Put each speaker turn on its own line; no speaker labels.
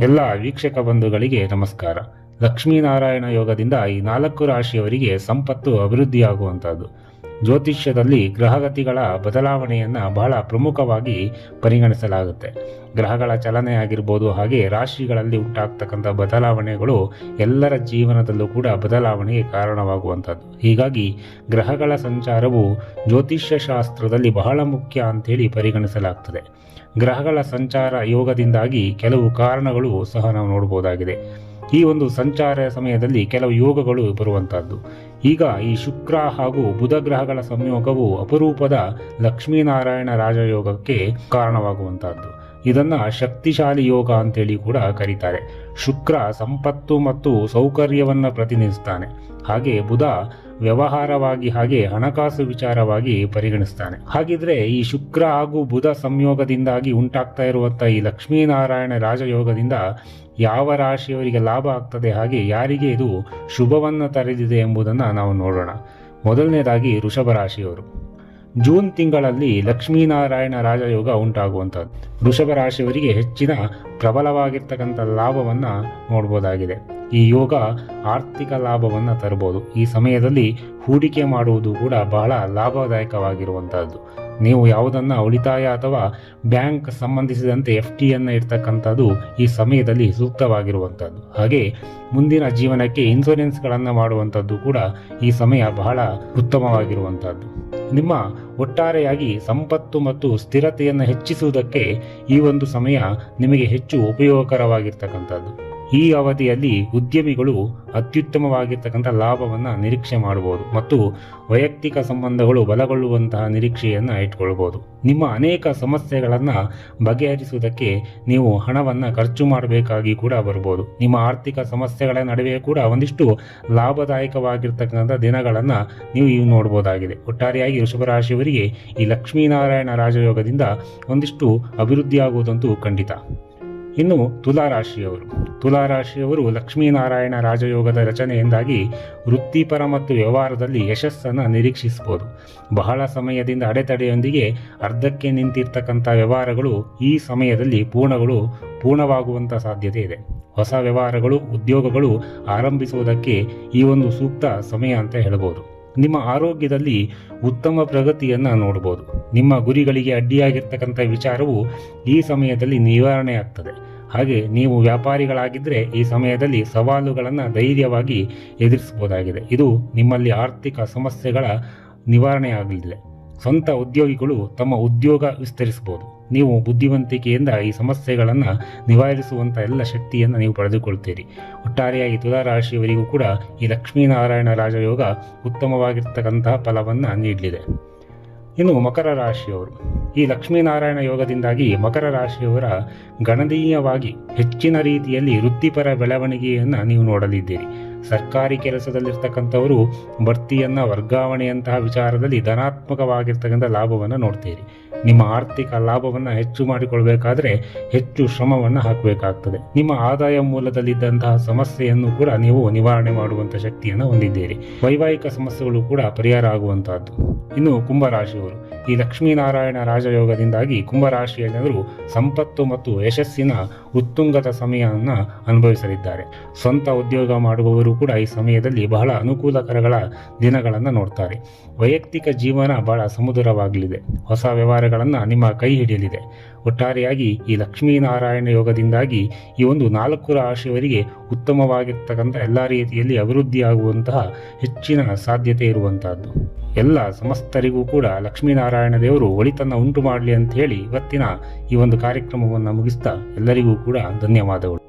ಎಲ್ಲ ವೀಕ್ಷಕ ಬಂಧುಗಳಿಗೆ ನಮಸ್ಕಾರ. ಲಕ್ಷ್ಮೀನಾರಾಯಣ ಯೋಗದಿಂದ ಈ ನಾಲ್ಕು ರಾಶಿಯವರಿಗೆ ಸಂಪತ್ತು ಅಭಿವೃದ್ಧಿಯಾಗುವಂಥದ್ದು ಜ್ಯೋತಿಷ್ಯದಲ್ಲಿ ಗ್ರಹಗತಿಗಳ ಬದಲಾವಣೆಯನ್ನು ಬಹಳ ಪ್ರಮುಖವಾಗಿ ಪರಿಗಣಿಸಲಾಗುತ್ತೆ. ಗ್ರಹಗಳ ಚಲನೆ ಆಗಿರ್ಬೋದು, ಹಾಗೆ ರಾಶಿಗಳಲ್ಲಿ ಉಂಟಾಗ್ತಕ್ಕಂಥ ಬದಲಾವಣೆಗಳು ಎಲ್ಲರ ಜೀವನದಲ್ಲೂ ಕೂಡ ಬದಲಾವಣೆಗೆ ಕಾರಣವಾಗುವಂಥದ್ದು. ಹೀಗಾಗಿ ಗ್ರಹಗಳ ಸಂಚಾರವು ಜ್ಯೋತಿಷ್ಯ ಶಾಸ್ತ್ರದಲ್ಲಿ ಬಹಳ ಮುಖ್ಯ ಅಂತೇಳಿ ಪರಿಗಣಿಸಲಾಗ್ತದೆ. ಗ್ರಹಗಳ ಸಂಚಾರ ಯೋಗದಿಂದಾಗಿ ಕೆಲವು ಕಾರಣಗಳು ಸಹ ನಾವು ನೋಡಬಹುದಾಗಿದೆ ಈ ಒಂದು ಸಂಚಾರ ಸಮಯದಲ್ಲಿ ಕೆಲವು ಯೋಗಗಳು ಬರುವಂತಹದ್ದು. ಈಗ ಈ ಶುಕ್ರ ಹಾಗೂ ಬುಧ ಗ್ರಹಗಳ ಸಂಯೋಗವು ಅಪರೂಪದ ಲಕ್ಷ್ಮೀನಾರಾಯಣ ರಾಜಯೋಗಕ್ಕೆ ಕಾರಣವಾಗುವಂತಹದ್ದು. ಇದನ್ನ ಶಕ್ತಿಶಾಲಿ ಯೋಗ ಅಂತೇಳಿ ಕೂಡ ಕರೀತಾರೆ. ಶುಕ್ರ ಸಂಪತ್ತು ಮತ್ತು ಸೌಕರ್ಯವನ್ನ ಪ್ರತಿನಿಧಿಸ್ತಾನೆ. ಹಾಗೆ ಬುಧ ವ್ಯವಹಾರವಾಗಿ ಹಾಗೆ ಹಣಕಾಸು ವಿಚಾರವಾಗಿ ಪರಿಗಣಿಸ್ತಾನೆ. ಹಾಗಿದ್ರೆ ಈ ಶುಕ್ರ ಹಾಗೂ ಬುಧ ಸಂಯೋಗದಿಂದಾಗಿ ಉಂಟಾಗ್ತಾ ಇರುವಂತಹ ಈ ಲಕ್ಷ್ಮೀನಾರಾಯಣ ರಾಜಯೋಗದಿಂದ ಯಾವ ರಾಶಿಯವರಿಗೆ ಲಾಭ ಆಗ್ತದೆ, ಹಾಗೆ ಯಾರಿಗೆ ಇದು ಶುಭವನ್ನು ತರೆದಿದೆ ಎಂಬುದನ್ನು ನಾವು ನೋಡೋಣ. ಮೊದಲನೇದಾಗಿ ಋಷಭ ರಾಶಿಯವರು. ಜೂನ್ ತಿಂಗಳಲ್ಲಿ ಲಕ್ಷ್ಮೀನಾರಾಯಣ ರಾಜಯೋಗ ಉಂಟಾಗುವಂಥದ್ದು. ವೃಷಭ ರಾಶಿಯವರಿಗೆ ಹೆಚ್ಚಿನ ಪ್ರಬಲವಾಗಿರ್ತಕ್ಕಂಥ ಲಾಭವನ್ನು ನೋಡ್ಬೋದಾಗಿದೆ. ಈ ಯೋಗ ಆರ್ಥಿಕ ಲಾಭವನ್ನು ತರಬಹುದು ಈ ಸಮಯದಲ್ಲಿ ಹೂಡಿಕೆ ಮಾಡುವುದು ಕೂಡ ಬಹಳ ಲಾಭದಾಯಕವಾಗಿರುವಂತಹದ್ದು. ನೀವು ಯಾವುದನ್ನು ಉಳಿತಾಯ ಅಥವಾ ಬ್ಯಾಂಕ್ ಸಂಬಂಧಿಸಿದಂತೆ ಎಫ್ ಟಿಯನ್ನು ಇರ್ತಕ್ಕಂಥದ್ದು ಈ ಸಮಯದಲ್ಲಿ ಸೂಕ್ತವಾಗಿರುವಂಥದ್ದು ಹಾಗೆ ಮುಂದಿನ ಜೀವನಕ್ಕೆ ಇನ್ಸೂರೆನ್ಸ್ಗಳನ್ನು ಮಾಡುವಂಥದ್ದು ಕೂಡ ಈ ಸಮಯ ಬಹಳ ಉತ್ತಮವಾಗಿರುವಂಥದ್ದು ನಿಮ್ಮ ಒಟ್ಟಾರೆಯಾಗಿ ಸಂಪತ್ತು ಮತ್ತು ಸ್ಥಿರತೆಯನ್ನು ಹೆಚ್ಚಿಸುವುದಕ್ಕೆ ಈ ಒಂದು ಸಮಯ ನಿಮಗೆ ಹೆಚ್ಚು ಉಪಯೋಗಕರವಾಗಿರ್ತಕ್ಕಂಥದ್ದು. ಈ ಅವಧಿಯಲ್ಲಿ ಉದ್ಯಮಿಗಳು ಅತ್ಯುತ್ತಮವಾಗಿರ್ತಕ್ಕಂಥ ಲಾಭವನ್ನು ನಿರೀಕ್ಷೆ ಮಾಡಬಹುದು ಮತ್ತು ವೈಯಕ್ತಿಕ ಸಂಬಂಧಗಳು ಬಲಗೊಳ್ಳುವಂತಹ ನಿರೀಕ್ಷೆಯನ್ನು ಇಟ್ಕೊಳ್ಬೋದು. ನಿಮ್ಮ ಅನೇಕ ಸಮಸ್ಯೆಗಳನ್ನು ಬಗೆಹರಿಸುವುದಕ್ಕೆ ನೀವು ಹಣವನ್ನು ಖರ್ಚು ಮಾಡಬೇಕಾಗಿ ಕೂಡ ಬರ್ಬೋದು. ನಿಮ್ಮ ಆರ್ಥಿಕ ಸಮಸ್ಯೆಗಳ ನಡುವೆ ಕೂಡ ಒಂದಿಷ್ಟು ಲಾಭದಾಯಕವಾಗಿರ್ತಕ್ಕಂಥ ದಿನಗಳನ್ನು ನೀವು ಇವು ನೋಡ್ಬೋದಾಗಿದೆ. ಒಟ್ಟಾರೆಯಾಗಿ ವೃಷಭರಾಶಿಯವರಿಗೆ ಈ ಲಕ್ಷ್ಮೀನಾರಾಯಣ ರಾಜಯೋಗದಿಂದ ಒಂದಿಷ್ಟು ಅಭಿವೃದ್ಧಿಯಾಗುವುದಂತೂ ಖಂಡಿತ. ಇನ್ನು ತುಲಾರಾಶಿಯವರು. ತುಲಾರಾಶಿಯವರು ಲಕ್ಷ್ಮೀನಾರಾಯಣ ರಾಜಯೋಗದ ರಚನೆಯಿಂದಾಗಿ ವೃತ್ತಿಪರ ಮತ್ತು ವ್ಯವಹಾರದಲ್ಲಿ ಯಶಸ್ಸನ್ನು ನಿರೀಕ್ಷಿಸಬಹುದು ಬಹಳ ಸಮಯದಿಂದ ಅಡೆತಡೆಯೊಂದಿಗೆ ಅರ್ಧಕ್ಕೆ ನಿಂತಿರ್ತಕ್ಕಂಥ ವ್ಯವಹಾರಗಳು ಈ ಸಮಯದಲ್ಲಿ ಪೂರ್ಣಗಳು, ಪೂರ್ಣವಾಗುವಂಥ ಸಾಧ್ಯತೆ ಇದೆ. ಹೊಸ ವ್ಯವಹಾರಗಳು, ಉದ್ಯೋಗಗಳು ಆರಂಭಿಸುವುದಕ್ಕೆ ಈ ಒಂದು ಸೂಕ್ತ ಸಮಯ ಅಂತ ಹೇಳ್ಬೋದು. ನಿಮ್ಮ ಆರೋಗ್ಯದಲ್ಲಿ ಉತ್ತಮ ಪ್ರಗತಿಯನ್ನು ನೋಡ್ಬೋದು. ನಿಮ್ಮ ಗುರಿಗಳಿಗೆ ಅಡ್ಡಿಯಾಗಿರ್ತಕ್ಕಂಥ ವಿಚಾರವು ಈ ಸಮಯದಲ್ಲಿ ನಿವಾರಣೆ ಆಗ್ತದೆ. ಹಾಗೆ ನೀವು ವ್ಯಾಪಾರಿಗಳಾಗಿದ್ದರೆ ಈ ಸಮಯದಲ್ಲಿ ಸವಾಲುಗಳನ್ನು ಧೈರ್ಯವಾಗಿ ಎದುರಿಸಬಹುದಾಗಿದೆ. ಇದು ನಿಮ್ಮಲ್ಲಿ ಆರ್ಥಿಕ ಸಮಸ್ಯೆಗಳ ನಿವಾರಣೆಯಾಗಲಿದೆ ಸ್ವಂತ ಉದ್ಯೋಗಿಗಳು ತಮ್ಮ ಉದ್ಯೋಗ ವಿಸ್ತರಿಸಬಹುದು. ನೀವು ಬುದ್ಧಿವಂತಿಕೆಯಿಂದ ಈ ಸಮಸ್ಯೆಗಳನ್ನು ನಿವಾರಿಸುವಂಥ ಎಲ್ಲ ಶಕ್ತಿಯನ್ನು ನೀವು ಪಡೆದುಕೊಳ್ತೀರಿ. ಒಟ್ಟಾರೆಯಾಗಿ ತುಲಾರಾಶಿಯವರಿಗೂ ಕೂಡ ಈ ಲಕ್ಷ್ಮೀನಾರಾಯಣ ರಾಜಯೋಗ ಉತ್ತಮವಾಗಿರ್ತಕ್ಕಂತಹ ಫಲವನ್ನು ನೀಡಲಿದೆ. ಇನ್ನು ಮಕರ ರಾಶಿಯವರು. ಈ ಲಕ್ಷ್ಮೀನಾರಾಯಣ ಯೋಗದಿಂದಾಗಿ ಮಕರ ರಾಶಿಯವರ ಗಣನೀಯವಾಗಿ ಹೆಚ್ಚಿನ ರೀತಿಯಲ್ಲಿ ವೃತ್ತಿಪರ ಬೆಳವಣಿಗೆಯನ್ನು ನೀವು ನೋಡಲಿದ್ದೀರಿ. ಸರ್ಕಾರಿ ಕೆಲಸದಲ್ಲಿರ್ತಕ್ಕಂಥವರು ಬಡ್ತಿಯನ್ನು ವರ್ಗಾವಣೆಯಂತಹ ವಿಚಾರದಲ್ಲಿ ಧನಾತ್ಮಕವಾಗಿರ್ತಕ್ಕಂಥ ಲಾಭವನ್ನು ನೋಡ್ತೀರಿ. ನಿಮ್ಮ ಆರ್ಥಿಕ ಲಾಭವನ್ನು ಹೆಚ್ಚು ಮಾಡಿಕೊಳ್ಬೇಕಾದ್ರೆ ಹೆಚ್ಚು ಶ್ರಮವನ್ನು ಹಾಕಬೇಕಾಗ್ತದೆ. ನಿಮ್ಮ ಆದಾಯ ಮೂಲದಲ್ಲಿದ್ದಂತಹ ಸಮಸ್ಯೆಯನ್ನು ಕೂಡ ನೀವು ನಿವಾರಣೆ ಮಾಡುವಂಥ ಶಕ್ತಿಯನ್ನು ಹೊಂದಿದ್ದೀರಿ. ವೈವಾಹಿಕ ಸಮಸ್ಯೆಗಳು ಕೂಡ ಪರಿಹಾರ ಆಗುವಂತಹದ್ದು. ಇನ್ನು ಕುಂಭರಾಶಿಯವರು, ಈ ಲಕ್ಷ್ಮೀನಾರಾಯಣ ರಾಜಯೋಗದಿಂದಾಗಿ ಕುಂಭರಾಶಿಯ ಜನರು ಸಂಪತ್ತು ಮತ್ತು ಯಶಸ್ಸಿನ ಉತ್ತುಂಗದ ಸಮಯವನ್ನು ಅನುಭವಿಸಲಿದ್ದಾರೆ. ಸ್ವಂತ ಉದ್ಯೋಗ ಮಾಡುವವರು ಕೂಡ ಈ ಸಮಯದಲ್ಲಿ ಬಹಳ ಅನುಕೂಲಕರಗಳ ದಿನಗಳನ್ನು ನೋಡ್ತಾರೆ. ವೈಯಕ್ತಿಕ ಜೀವನ ಬಹಳ ಸಮುದ್ರವಾಗಲಿದೆ. ಹೊಸ ವ್ಯವಹಾರಗಳನ್ನು ನಿಮ್ಮ ಕೈ ಹಿಡಿಯಲಿದೆ. ಒಟ್ಟಾರೆಯಾಗಿ ಈ ಲಕ್ಷ್ಮೀನಾರಾಯಣ ಯೋಗದಿಂದಾಗಿ ಈ ಒಂದು ನಾಲ್ಕು ರಾಶಿಯವರಿಗೆ ಉತ್ತಮವಾಗಿರ್ತಕ್ಕಂಥ ಎಲ್ಲ ರೀತಿಯಲ್ಲಿ ಅಭಿವೃದ್ಧಿಯಾಗುವಂತಹ ಹೆಚ್ಚಿನ ಸಾಧ್ಯತೆ ಇರುವಂತಹದ್ದು. ಎಲ್ಲ ಸಮಸ್ತರಿಗೂ ಕೂಡ ಲಕ್ಷ್ಮೀನಾರಾಯಣ ದೇವರು ಒಳಿತನ್ನು ಉಂಟು ಮಾಡಲಿ ಅಂತ ಹೇಳಿ ಇವತ್ತಿನ ಈ ಒಂದು ಕಾರ್ಯಕ್ರಮವನ್ನು ಮುಗಿಸ್ತಾ ಎಲ್ಲರಿಗೂ ಕೂಡ ಧನ್ಯವಾದಗಳು.